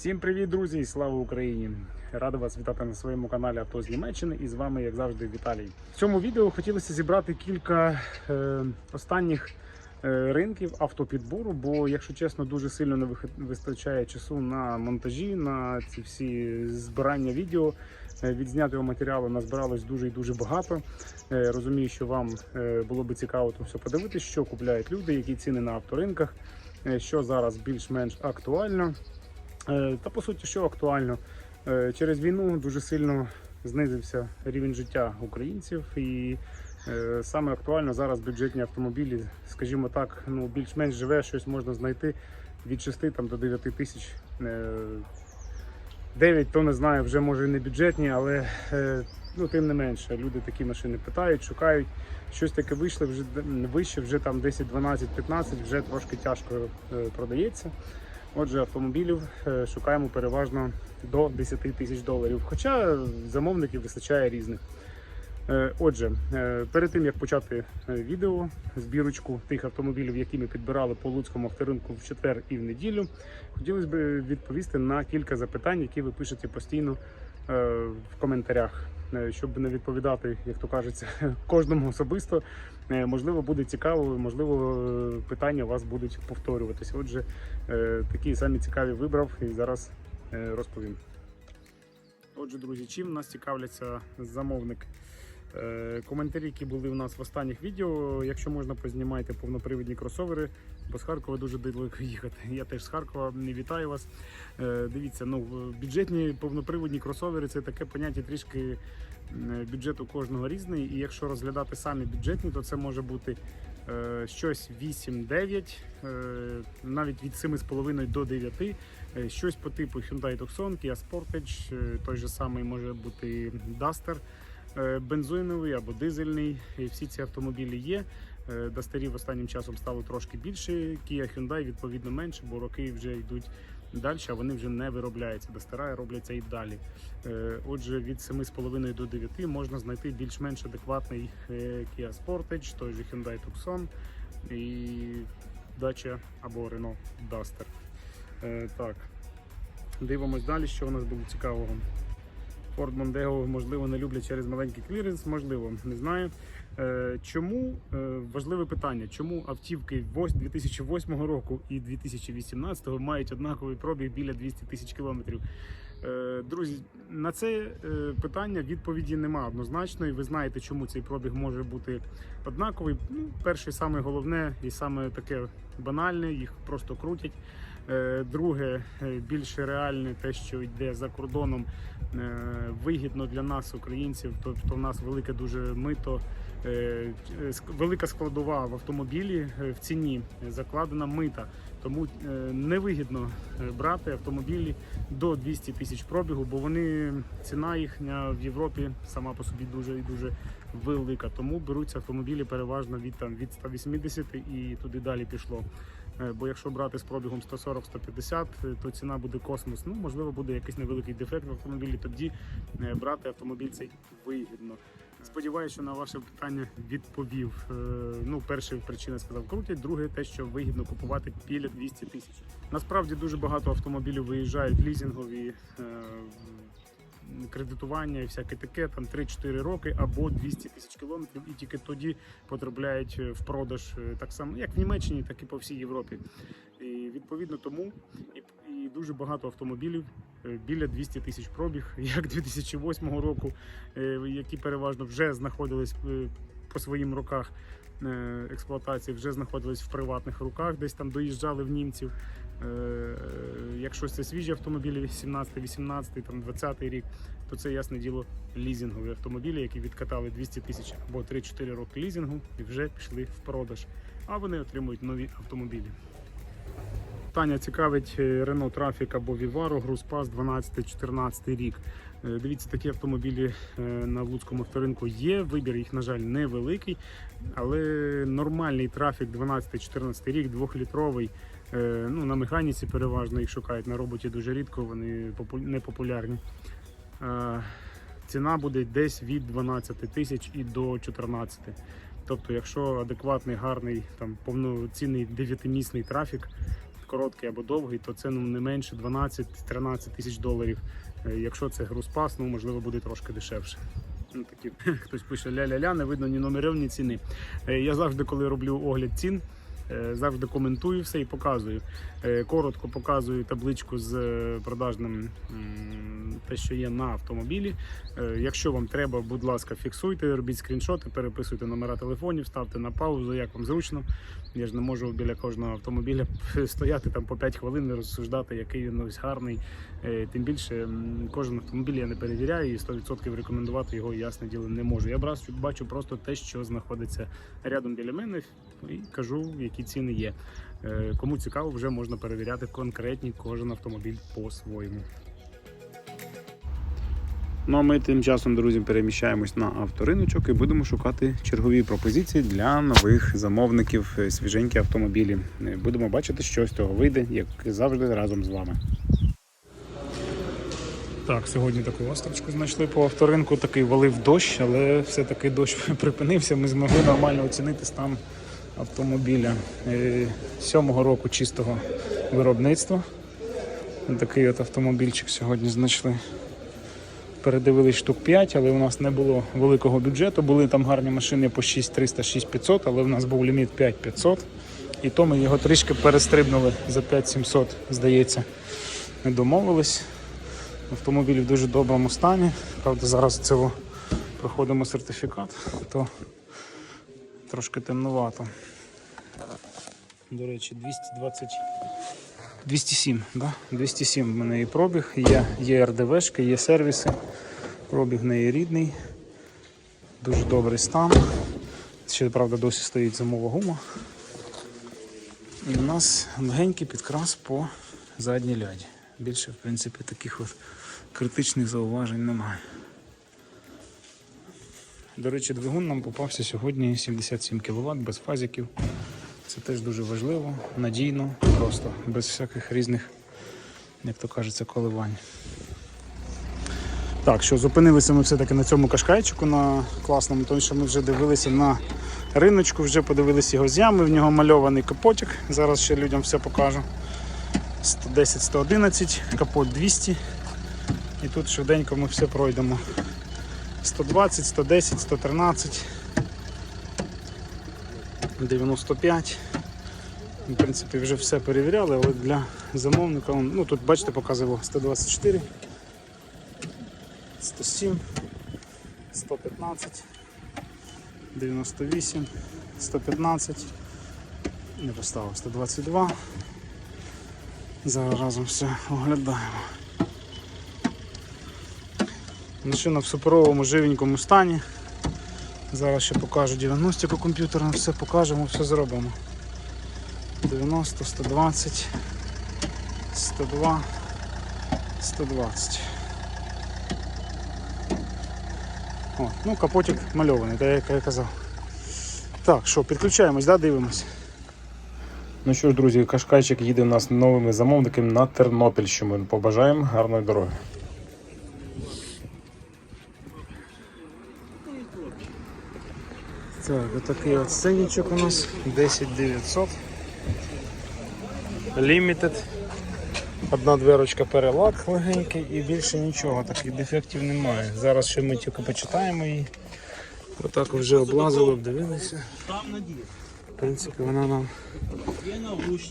Всім привіт, друзі! і Слава Україні! Радий вас вітати на своєму каналі Авто з Німеччини і з вами, як завжди, Віталій. В цьому відео хотілося зібрати кілька е, останніх е, ринків автопідбору, бо, якщо чесно, дуже сильно не вистачає часу на монтажі, на ці всі збирання відео. Е, Відзнятого матеріалу назбиралось дуже і дуже багато. Е, Розумію, що вам е, було би цікаво то все подивитися, що купляють люди, які ціни на авторинках, що зараз більш-менш актуально. Е, Та по суті, що актуально, Е, через війну дуже сильно знизився рівень життя українців, і е, саме актуально зараз бюджетні автомобілі, скажімо так, ну більш-менш живе, щось можна знайти від 6 там, до 9 тисяч. Е, 9 то не знаю, вже може і не бюджетні, але ну, тим не менше, люди такі машини питають, шукають. Щось таке вийшло вже вище, вже там 10, 12, 15, вже трошки тяжко продається. Отже, автомобілів е, шукаємо переважно до 10 тисяч доларів. Хоча замовників вистачає різних. Е, Отже, е, перед тим як почати відео, збірочку тих автомобілів, які ми підбирали по луцькому авторинку в четвер і в неділю, хотілося б відповісти на кілька запитань, які ви пишете постійно в коментарях. Е, Щоб не відповідати, як то кажеться, кожному особисто, Е, можливо, буде цікаво, можливо, е, питання у вас будуть повторюватися. Отже, е, такі самі цікаві вибрав і зараз е, розповім. Отже, друзі, чим нас цікавляться замовники? Е, Коментарі, які були у нас в останніх відео. Якщо можна, познімайте повнопривідні кросовери, бо з Харкова дуже далеко їхати. Я теж з Харкова не вітаю вас. Е, Дивіться, ну бюджетні повноприводні кросовери це таке поняття трішки м, бюджет у кожного різний. І якщо розглядати самі бюджетні, то це може бути е, щось 8-9, е, навіть від 7,5 до 9. Е, Щось по типу Hyundai Tucson, Kia Sportage, той же самий може бути Duster, бензиновий або дизельний. Всі ці автомобілі є. Е, Дастерів останнім часом стало трошки більше. Kia Hyundai відповідно менше, бо роки вже йдуть далі, а вони вже не виробляються. Дастера робляться і далі. Е, Отже, від 7,5 до 9 можна знайти більш-менш адекватний е, Kia Sportage, той же Hyundai Tucson і Dacia або Renault Duster. Е, Так. Дивимось далі, що у нас було цікавого. Ford Mondeo, можливо, не люблять через маленький кліренс, можливо, не знаю. Е, Чому е, важливе питання? Чому автівки 2008 року і 2018 мають однаковий пробіг біля 200 тисяч кілометрів? Е, Друзі, на це е, питання відповіді нема однозначної. Ви знаєте, чому цей пробіг може бути однаковий. Ну, перше, саме головне і саме таке банальне, їх просто крутять. Е, Друге, більше реальне, те, що йде за кордоном, вигідно для нас, українців. Тобто, в нас велике дуже мито, велика складова в автомобілі в ціні закладена мита. Тому е, невигідно е, брати автомобілі до 200 тисяч пробігу, бо вони ціна їхня в Європі сама по собі дуже і дуже велика. Тому беруться автомобілі переважно від там від 180 і туди далі пішло. Е, Бо якщо брати з пробігом 140-150, е, то ціна буде космос. Ну можливо, буде якийсь невеликий дефект в автомобілі. Тоді брати автомобіль цей вигідно. Сподіваюся, що на ваше питання відповів. Е, Ну, перша причина сказав крутять, друге те, що вигідно купувати біля 200 тисяч. Насправді дуже багато автомобілів виїжджають лізингові. е, Кредитування і всяке таке, там 3-4 роки або 200 тисяч кілометрів, і тільки тоді потрапляють е, в продаж так само, як в Німеччині, так і по всій Європі. І відповідно тому і, і дуже багато автомобілів біля 200 тисяч пробіг, як 2008 року, е, які переважно вже знаходились е, по своїм роках е, експлуатації, вже знаходились в приватних руках, десь там доїжджали в німців. Е, Якщо це свіжі автомобілі, 17, 18, там 20 рік, то це ясне діло лізингові автомобілі, які відкатали 200 тисяч або 3-4 роки лізингу і вже пішли в продаж. А вони отримують нові автомобілі. Питання цікавить е, Renault Traffic або Vivaro, Грузпас 12-14 рік. Е, Дивіться, такі автомобілі е, на Луцькому авторинку є. Вибір їх, на жаль, невеликий, але нормальний трафік 12-14 рік, двохлітровий. е, Ну, на механіці переважно їх шукають на роботі дуже рідко, вони не популярні. Ціна буде десь від 12 тисяч і до 14. Тобто, якщо адекватний, гарний, там повноцінний дев'ятимісний трафік, короткий або довгий, то це ну, не менше 12-13 тисяч доларів. Е, Якщо це груспас, ну можливо буде трошки дешевше. Ну, такі, хтось пише ля-ля-ля, не видно ні номерів, ні ціни. Е, Я завжди, коли роблю огляд цін, завжди коментую все і показую. Е, Коротко показую табличку з е, продажним те, що є на автомобілі. Е, Якщо вам треба, будь ласка, фіксуйте, робіть скріншоти, переписуйте номера телефонів, ставте на паузу, як вам зручно. Я ж не можу біля кожного автомобіля стояти там по 5 хвилин і розсуждати, який він ось гарний. Е, Тим більше кожен автомобіль я не перевіряю і 100% рекомендувати його, ясне діло, не можу. Я бачу просто те, що знаходиться рядом біля мене, і кажу, які ціни є. Е, Кому цікаво, вже можна перевіряти конкретні кожен автомобіль по-своєму. Ну а ми тим часом, друзі, переміщаємось на авториночок і будемо шукати чергові пропозиції для нових замовників е, свіженькі автомобілі. Е, Будемо бачити, що з цього вийде, як завжди, разом з вами. Так, сьогодні таку острочку знайшли по авторинку. Такий валив дощ, але все-таки дощ припинився. Ми змогли нормально оцінити стан автомобіля Е, сьомого року чистого виробництва. Такий от автомобільчик сьогодні знайшли. Передивились штук 5, але у нас не було великого бюджету. Були там гарні машини по 6300, 6500, але в нас був ліміт 5500. І то ми його трішки перестрибнули за 5700, здається. Ми домовились. Автомобіль в дуже доброму стані. Правда, зараз цього проходимо сертифікат, то трошки темнувато. До речі, 220. 207, да? 207 в мене і пробіг, є, є РДВшки, є сервіси. Пробіг в неї рідний. Дуже добрий стан. Ще, правда, досі стоїть зимова гума. І у нас легенький підкрас по задній ляді. Більше, в принципі, таких от критичних зауважень немає. До речі, двигун нам попався сьогодні 77 кВт без фазиків. Це теж дуже важливо, надійно, просто без всяких різних, як то кажеться, коливань. Так, що зупинилися ми все-таки на цьому кашкайчику на класному, тому що ми вже дивилися на риночку, вже подивилися його з ями, в нього мальований капотик. Зараз ще людям все покажу. 110-111, капот 200. І тут швиденько ми все пройдемо. 120, 110, 113, 95. В принципі, вже все перевіряли, але для замовника, ну тут бачите, показувало 124, 107, 115, 98, 115, не поставив 122. Зараз разом все оглядаємо. Машина в суперовому живенькому стані. Зараз ще покажу діагностику комп'ютерну, все покажемо, все зробимо. 90, 120, 102, 120. О, ну капотик мальований, так як я казав. Так, що, підключаємось, да, дивимось. Ну що ж, друзі, Кашкайчик їде у нас новими замовниками на Тернопільщину. Побажаємо гарної дороги. Так, отакий от сценічок у нас 10900. Limited. Одна дверочка перелак легенький і більше нічого, таких дефектів немає. Зараз ще ми тільки почитаємо її. Отак вже облазили, обдивилися. В принципі, вона нам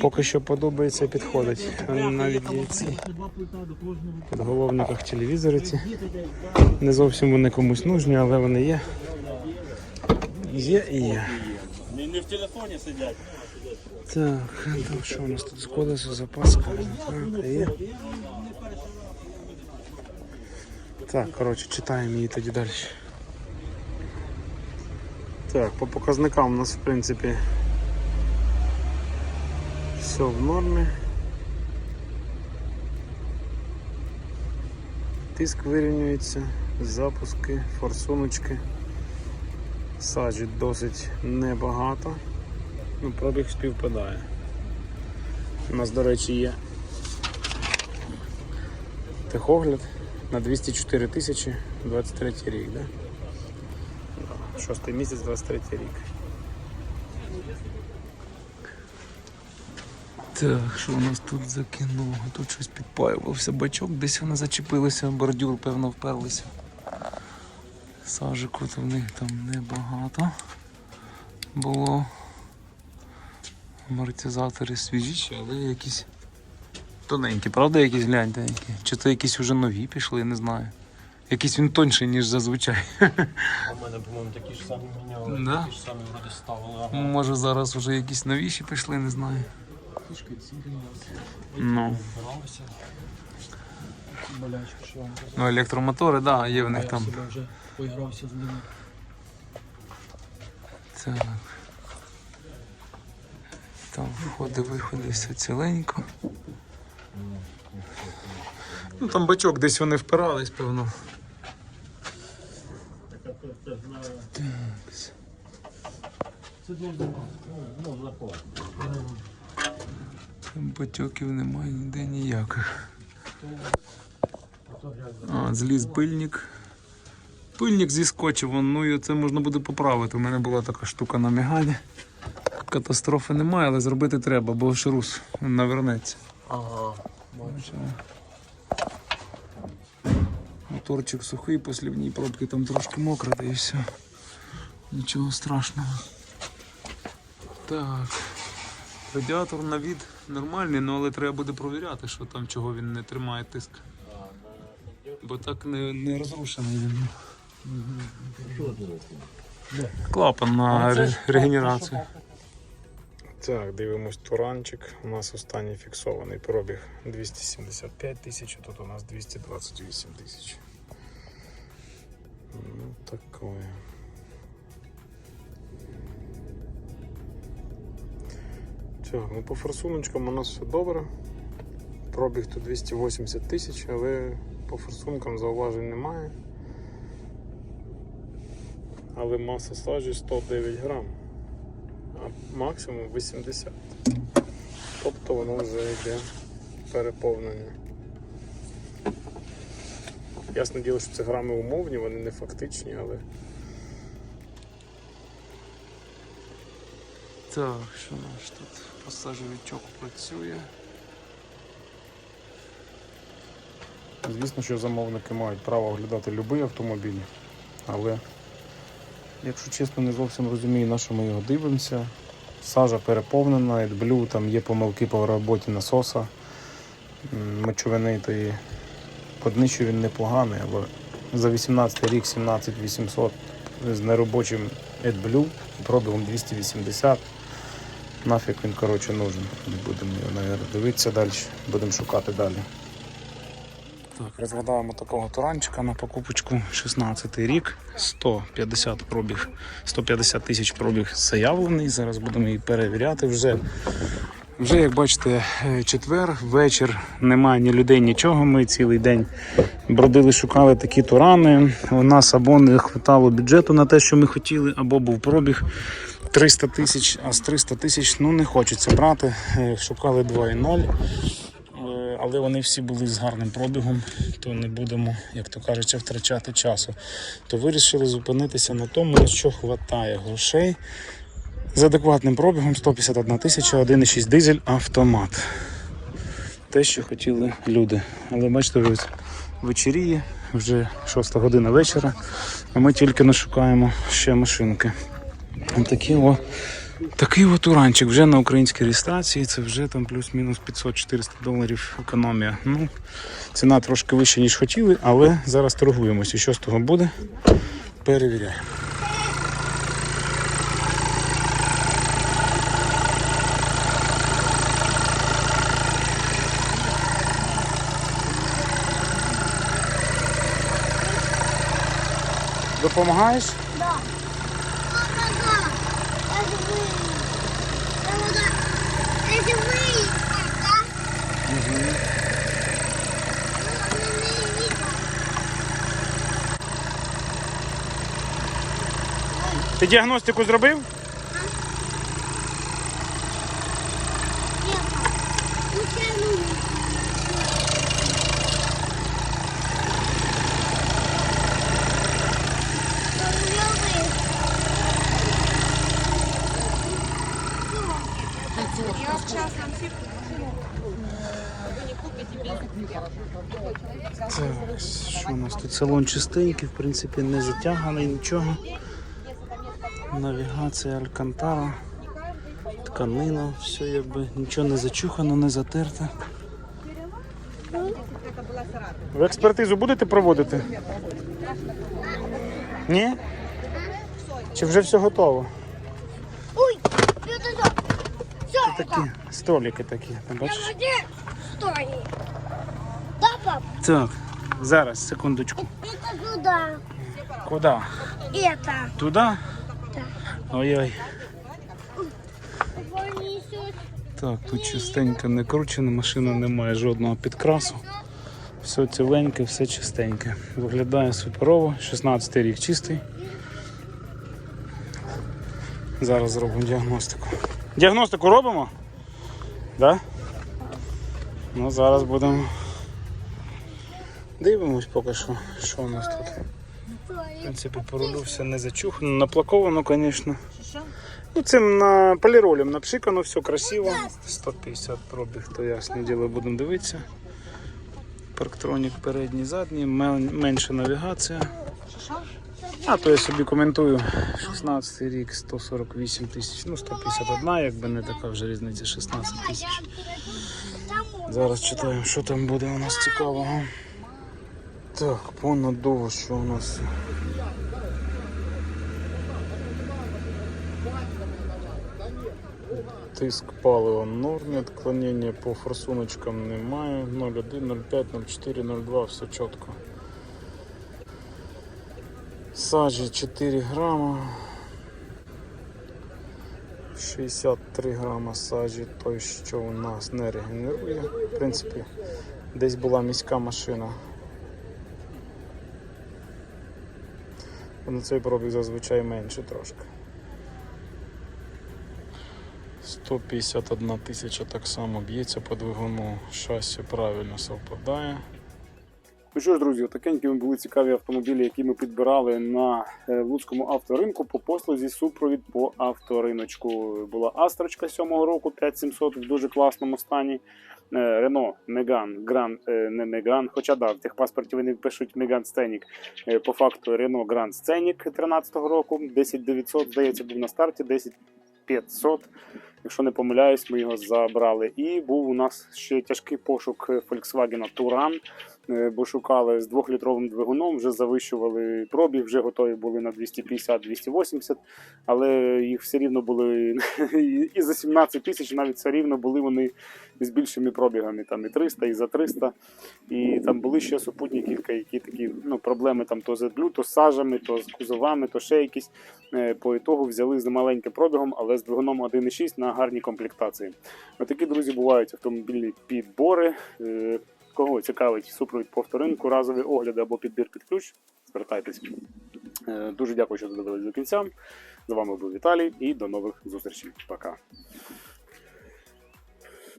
поки що подобається і підходить. Навіть ці підголовниках телевізори ці. Не зовсім вони комусь нужні, але вони є. Є і є. Не, не в телефоні сидять. Так, там що у нас тут з колесо, запаска? Так, є. Так, коротше, читаємо її тоді далі. Так, по показникам у нас в принципі все в нормі. Тиск вирівнюється, запуски, форсуночки. Саджі досить небагато. Ну, пробіг співпадає. У нас, до речі, є техогляд на 204 тисячі 23 рік, да? Шостий місяць 23 рік. Так, що у нас тут за кіно? Тут щось підпаювався бачок, десь вони зачепилися, бордюр, певно, вперлися. Сажику то в них там небагато було. Амортизатори свіжіші, але якісь тоненькі, правда, якісь гляньте які? Чи це якісь вже нові пішли, не знаю. Якийсь він тонший, ніж зазвичай. В мене, по-моєму, такі ж самі міняли, Да? такі ж самі вроді ставили. Ага. Може зараз вже якісь новіші пішли, не знаю. Фішки ці Ну. Болячки, що вам казав. Ну, електромотори, так, да, є в них я там. себе вже поігрався з ними. Так. Там входи, виходи, все ціленько. Ну там бачок десь вони впирались, певно. Це дуже ну, запал. Там батьків немає ніде ніяких. А, зліз пильник. Пильник зіскочив, ну і це можна буде поправити. У мене була така штука на мігані. Катастрофи немає, але зробити треба, бо шрус навернеться. Ага. Бачимо. Моторчик сухий, послівні пробки там трошки мокро, та і все. Нічого страшного. Так. Радіатор на від нормальний, ну, але треба буде провіряти, що там чого він не тримає тиск. Бо так не, не розрушений він. Клапан на ре- регенерацію. Так, дивимось туранчик. У нас останній фіксований пробіг 275 тисяч, а тут у нас 228 тисяч. Ну, такое. Ну по форсуночкам у нас все добре. Пробіг тут 280 тисяч, але по форсункам зауважень немає. Але маса сажі 109 грам а максимум 80. Тобто воно вже йде переповнення. Ясне діло, що це грами умовні, вони не фактичні, але Так, що наш тут пасажиричок працює. звісно, що замовники мають право оглядати будь-який автомобіль. Але, якщо чесно, не зовсім розумію, на що ми його дивимося. Сажа переповнена, AdBlue, там є помилки по роботі насоса, м, мочовини тої. По днищу він непоганий, але за 18 рік 17800 з неробочим AdBlue пробігом 280. Нафіг він коротше нужен. Не будемо його навіть, дивитися далі, будемо шукати далі. Так, розглядаємо такого туранчика на покупочку 16 рік, 150 пробіг, 150 тисяч пробіг заявлений. Зараз будемо її перевіряти вже. Вже, як бачите, е, четвер, вечір, немає ні людей, нічого. Ми цілий день бродили, шукали такі турани. У нас або не вистачало бюджету на те, що ми хотіли, або був пробіг 300 тисяч, а з 300 тисяч ну, не хочеться брати. Е, Шукали 2,0. Е, але вони всі були з гарним пробігом, то не будемо, як то кажуть, втрачати часу. То вирішили зупинитися на тому, на що вистачає грошей. З адекватним пробігом 151 тисяча, 1,6 дизель автомат. Те, що хотіли люди. Але бачите, ось вечеріє, вже 6 година вечора, а ми тільки не шукаємо ще машинки. Такі о, Такий от уранчик вже на українській реєстрації, це вже там плюс-мінус 500-400 доларів економія. Ну, ціна трошки вища, ніж хотіли, але зараз торгуємося. Що з того буде? Перевіряємо. Допомагаєш? Ти діагностику зробив? Так, що у нас тут салон чистенький, в принципі, не затяганий нічого. Навігація Алькантара. Тканина, все якби нічого не зачухано, не затерте. Ви експертизу будете проводити? Ні? Чи вже все готово? Ой, это Все, Такі столики такі, ти бачиш? где? Стой. Да, пап? Так, зараз, секундочку. Это туда. Куди? Это. Ой-ой. Так, тут чистенько не кручено, машина не має жодного підкрасу. Все ціленьке, все чистеньке. Виглядає суперово. 16 рік чистий. Зараз зробимо діагностику. Діагностику робимо? Да? Ну, зараз будемо. Дивимось поки що, що у нас тут. В принципі, по рулю все не зачухано, наплаковано, звісно. Ну, цим на поліролем напшикано, все красиво. 150 пробіг, то ясне діло будемо дивитися. Парктронік передній, задній, менша навігація. А то я собі коментую. 16 рік, 148 тисяч, ну 151, якби не така вже різниця, 16 тисяч. Зараз читаємо, що там буде у нас цікавого. Так, по надову, що у нас. Тиск палива в нормі, відклонення по форсуночкам немає. 0,1, 0,5, 0,4, 0,2, все чітко. Саджі 4 грама. 63 грама саджі, той, що у нас не регенерує. В принципі, десь була міська машина. На цей пробіг зазвичай менше трошки. 151 тисяча так само б'ється по двигуну. Шасі правильно совпадає. Ну що ж, друзі, такенькі були цікаві автомобілі, які ми підбирали на е, Луцькому авторинку по послузі супровід по авториночку. Була Астрочка 7-го року 5700 в дуже класному стані. Е, Рено Меган Гран е, не Меган, хоча да, в техпаспорті вони пишуть Меган Сценік. Е, По факту Рено Гран Сценік 13-го року, 10900, здається, був на старті, 10500. Якщо не помиляюсь, ми його забрали. І був у нас ще тяжкий пошук Volkswagen Touran. Е, бо шукали з двохлітровим двигуном, вже завищували пробіг, вже готові були на 250-280, але їх все рівно були і за 17 тисяч навіть все рівно були вони з більшими пробігами, там і 300, і за 300. І там були ще супутні кілька, які такі ну, проблеми там то з AdBlue, то з сажами, то з кузовами, то ще якісь. Е, По ітогу взяли з маленьким пробігом, але з двигуном 1.6 на гарній комплектації. Отакі, друзі, бувають автомобільні підбори. Кого цікавить супровід по авторинку, разові огляди або підбір під ключ, звертайтесь. Е, Дуже дякую, що додивились до кінця. З вами був Віталій і до нових зустрічей. Пока.